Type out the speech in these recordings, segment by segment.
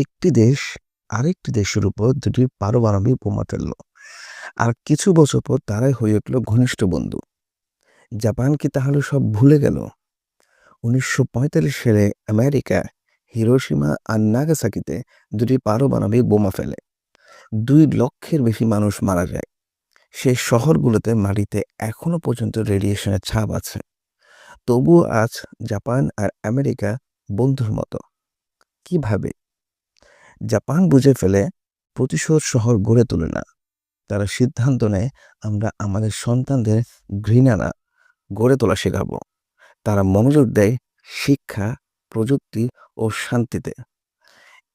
একটি দেশ আরেকটি দেশের উপর দুটি পারমাণবিক বোমা ফেলল। আর কিছু বছর পর তারাই হয়ে উঠল ঘনিষ্ঠ বন্ধু। জাপান কি তাহলে সব ভুলে গেল? উনিশশো পঁয়তাল্লিশ সালে আমেরিকা হিরোশিমা আর নাগাসাকিতে দুটি পারমাণবিক বোমা ফেলে। দুই লক্ষের বেশি মানুষ মারা যায়। সেই শহরগুলোতে মাটিতে এখনও পর্যন্ত রেডিয়েশনের ছাপ আছে। তবুও আজ জাপান আর আমেরিকা বন্ধুর মতো। কীভাবে? জাপান বুঝে ফেলে প্রতিশোধ শহর গড়ে তোলে না। তারা সিদ্ধান্ত নেয়, আমরা আমাদের সন্তানদের ঘৃণা না, গড়ে তোলা শেখাবো। তারা মনোযোগ দেয় শিক্ষা, প্রযুক্তি ও শান্তিতে।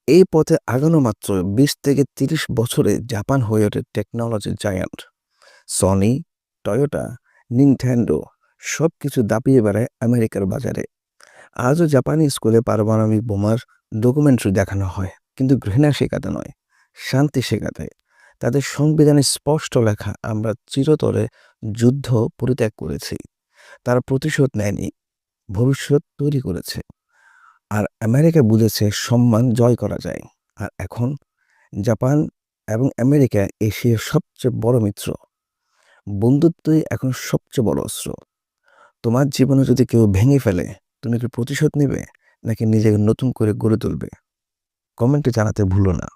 এই পথে আগানো মাত্র বিশ থেকে তিরিশ বছরে জাপান হয়ে ওঠে technology giant. Sony, Toyota Nintendo সব কিছু দাপিয়ে বেড়ায় আমেরিকার বাজারে। আজও জাপানি স্কুলে পারমাণবিক বোমার ডকুমেন্টারি দেখানো হয়। কিন্তু ঘৃণা শেখাতে নয়, শান্তি শেখাতে তাদের সংবিধানে স্পষ্ট লেখা, আমরা চিরতরে যুদ্ধ পরিত্যাগ করেছি। তারা প্রতিশোধ নেয়নি, ভবিষ্যৎ তৈরি করেছে। আর আমেরিকা বুঝেছে সম্মান জয় করা যায়। আর এখন জাপান এবং আমেরিকা এশিয়ার সবচেয়ে বড় মিত্র। বন্ধুত্বই এখন সবচেয়ে বড় অস্ত্র। তোমার জীবনে যদি কেউ ভেঙে ফেলে, তুমি কি প্রতিশোধ নেবে, নাকি নিজেকে নতুন করে গড়ে তুলবে? কমেন্টে জানাতে ভুলো না।